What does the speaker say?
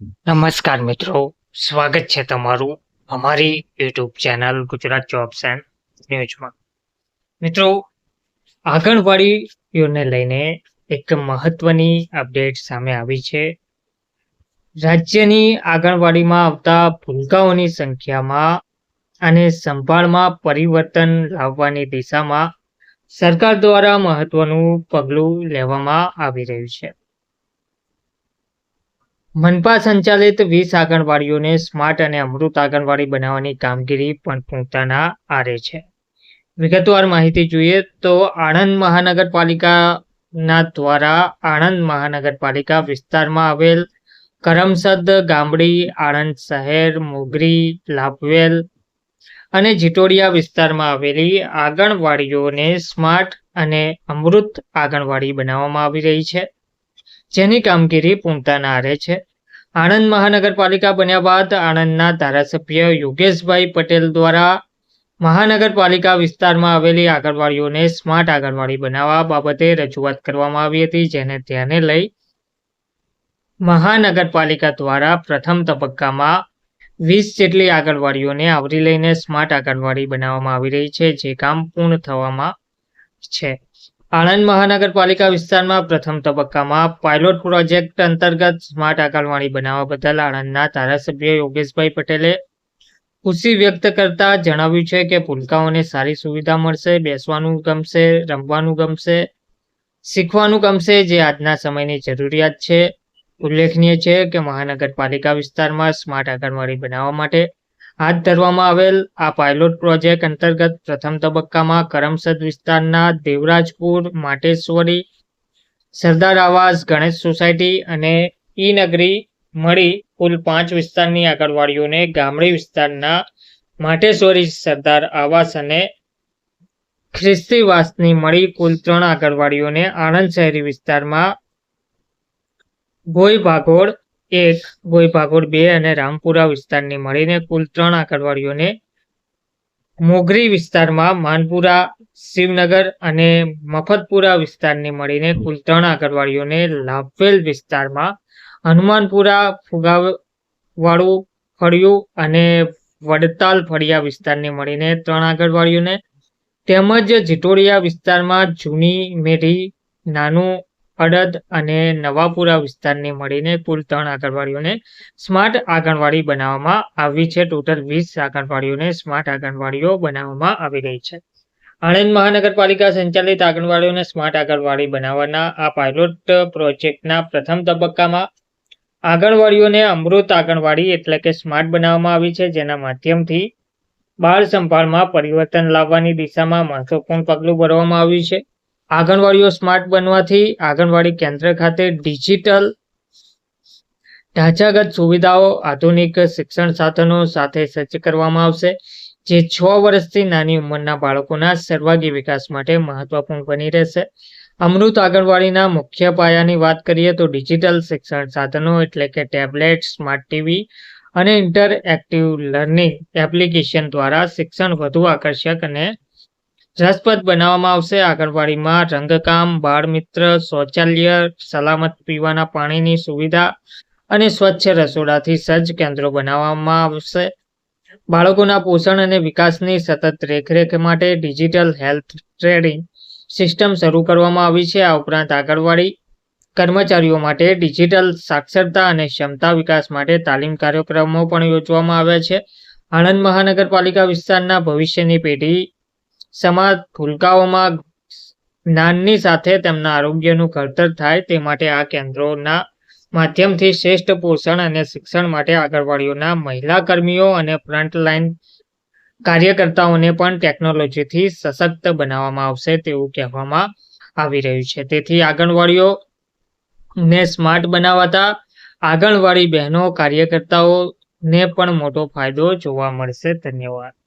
નમસ્કાર મિત્રો, સ્વાગત છે તમારું અમારી YouTube channel Gujarat jobs and ન્યૂઝમાં મિત્રો, આંગણવાડીઓને લઈને એક મહત્વની અપડેટ સામે આવી છે. રાજ્યની આંગણવાડીમાં આવતા ભૂલકાઓની સંખ્યામાં અને સંભાળમાં પરિવર્તન લાવવાની દિશામાં સરકાર દ્વારા મહત્વનું પગલું લેવામાં આવી રહ્યું છે. મનપા સંચાલિત વીસ આંગણવાડીઓને સ્માર્ટ અને અમૃત આંગણવાડી બનાવવાની કામગીરી પણ પૂર્ણતાના આરે છે. વિગતવાર માહિતી જોઈએ તો આણંદ મહાનગરપાલિકાના દ્વારા આણંદ મહાનગરપાલિકા વિસ્તારમાં આવેલ કરમસદ, ગામડી, આણંદ શહેર, મોગરી, લાભવેલ અને જીટોડિયા વિસ્તારમાં આવેલી આંગણવાડીઓને સ્માર્ટ અને અમૃત આંગણવાડી બનાવવામાં આવી રહી છે, જેની કામગીરી પૂર્ણતાના આરે છે. આણંદ મહાનગરપાલિકા બન્યા બાદ આણંદના ધારાસભ્ય યોગેશભાઈ પટેલ દ્વારા મહાનગરપાલિકા વિસ્તારમાં આવેલી આંગણવાડીઓને સ્માર્ટ આંગણવાડી બનાવવા બાબતે રજૂઆત કરવામાં આવી હતી, જેને ધ્યાને લઈ મહાનગરપાલિકા દ્વારા પ્રથમ તબક્કામાં વીસ જેટલી આંગણવાડીઓને આવરી લઈને સ્માર્ટ આંગણવાડી બનાવવામાં આવી રહી છે, જે કામ પૂર્ણ થવામાં છે. આણંદ મહાનગરપાલિકા વિસ્તારમાં પ્રથમ તબક્કામાં પાયલોટ પ્રોજેક્ટ અંતર્ગત સ્માર્ટ આંગણવાડી બનાવવા બદલ આણંદના ધારાસભ્ય યોગેશભાઈ પટેલે ખુશી વ્યક્ત કરતા જણાવ્યું છે કે ભૂલકાઓને સારી સુવિધા મળશે, બેસવાનું ગમશે, રમવાનું ગમશે, શીખવાનું ગમશે, જે આજના સમયની જરૂરિયાત છે. ઉલ્લેખનીય છે કે મહાનગરપાલિકા વિસ્તારમાં સ્માર્ટ આંગણવાડી બનાવવા માટે હાથ ધરવામાં આવેલ આ પાયલોટ પ્રોજેક્ટ અંતર્ગત પ્રથમ તબક્કામાં કરમસદ વિસ્તારના દેવરાજપુર, માટેશ્વરી, સરદાર આવાસ, ગણેશ સોસાયટી અને ઈ નગરી મળી કુલ પાંચ વિસ્તારની આંગણવાડીઓને ગામડી વિસ્તારના માટેશ્વરી, સરદાર આવાસ અને ખ્રિસ્તીવાસની મળી કુલ ત્રણ આંગણવાડીઓને આણંદ શહેરી વિસ્તારમાં ભોઈ ભાગોળ એક ભોઈ ભાગોળ બે અને રામપુરા વિસ્તારની મળીને કુલ ત્રણ આંગણવાડીઓને મોગરી વિસ્તારમાં માનપુરા, શિવનગર અને મફતપુરા વિસ્તારની મળીને કુલ ત્રણ આંગણવાડીઓને લાભવેલ વિસ્તારમાં હનુમાનપુરા, ફુગાવાળું, ફળિયું અને વડતાલ ફળિયા વિસ્તારની મળીને ત્રણ આંગણવાડીઓને તેમજ જીટોડિયા વિસ્તારમાં જૂની મેઢી, નાનું અડદ અને નવાપુરા વિસ્તારને મળીને કુલ ત્રણ આંગણવાડીઓને સ્માર્ટ આંગણવાડી બનાવવામાં આવી છે. ટોટલ વીસ આંગણવાડીઓને સ્માર્ટ આંગણવાડીઓ બનાવવામાં આવી રહી છે. આણંદ મહાનગરપાલિકા સંચાલિત આંગણવાડીઓને સ્માર્ટ આંગણવાડી બનાવવાના આ પાયલોટ પ્રોજેક્ટના પ્રથમ તબક્કામાં આંગણવાડીઓને અમૃત આંગણવાડી એટલે કે સ્માર્ટ બનાવવામાં આવી છે. જેના માધ્યમથી બાળ સંભાળમાં પરિવર્તન લાવવાની દિશામાં મહત્વપૂર્ણ પગલું ભરવામાં આવ્યું છે. આંગણવાડીઓ સ્માર્ટ બનવાથી આંગણવાડી કેન્દ્ર ખાતે ડિજિટલ ઢાંચાગત સુવિધાઓ, આધુનિક શિક્ષણ સાધનો સાથે સજ્જ કરવામાં આવશે, જે છ વર્ષથી નાની ઉંમરના બાળકોના સર્વાગી વિકાસ માટે મહત્વપૂર્ણ બની રહેશે. અમૃત આંગણવાડીના મુખ્ય પાયાની વાત કરીએ તો ડિજિટલ શિક્ષણ સાધનો એટલે કે ટેબ્લેટ, સ્માર્ટ ટીવી અને ઇન્ટરએક્ટિવ લર્નિંગ એપ્લિકેશન દ્વારા શિક્ષણ વધુ આકર્ષક અને રસપ્રદ બનાવવામાં આવશે. આંગણવાડીમાં રંગકામ, બાળમિત્ર, શૌચાલય, સલામત પીવાના પાણીની સુવિધા અને સ્વચ્છ રસોડાથી સજ્જ કેન્દ્રો બનાવવામાં આવશે. બાળકોના પોષણ અને વિકાસની સતત દેખરેખ માટે ડિજિટલ હેલ્થ ટ્રેડિંગ સિસ્ટમ શરૂ કરવામાં આવી છે. આ ઉપરાંત આંગણવાડી કર્મચારીઓ માટે ડિજિટલ સાક્ષરતા અને ક્ષમતા વિકાસ માટે તાલીમ કાર્યક્રમો પણ યોજવામાં આવ્યા છે. આણંદ મહાનગરપાલિકા વિસ્તારના ભવિષ્યની પેઢી સમાજ ભૂલકાઓમાં જ્ઞાનની સાથે તેમના આરોગ્યનું ઘડતર થાય તે માટે આ કેન્દ્રોના માધ્યમથી શ્રેષ્ઠ પોષણ અને શિક્ષણ માટે આંગણવાડીઓના મહિલા કર્મીઓ અને ફ્રન્ટલાઇન કાર્યકર્તાઓને પણ ટેકનોલોજીથી સશક્ત બનાવવામાં આવશે તેવું કહેવામાં આવી રહ્યું છે. તેથી આંગણવાડીઓ ને સ્માર્ટ બનાવાતા આંગણવાડી બહેનો, કાર્યકર્તાઓને પણ મોટો ફાયદો જોવા મળશે. ધન્યવાદ.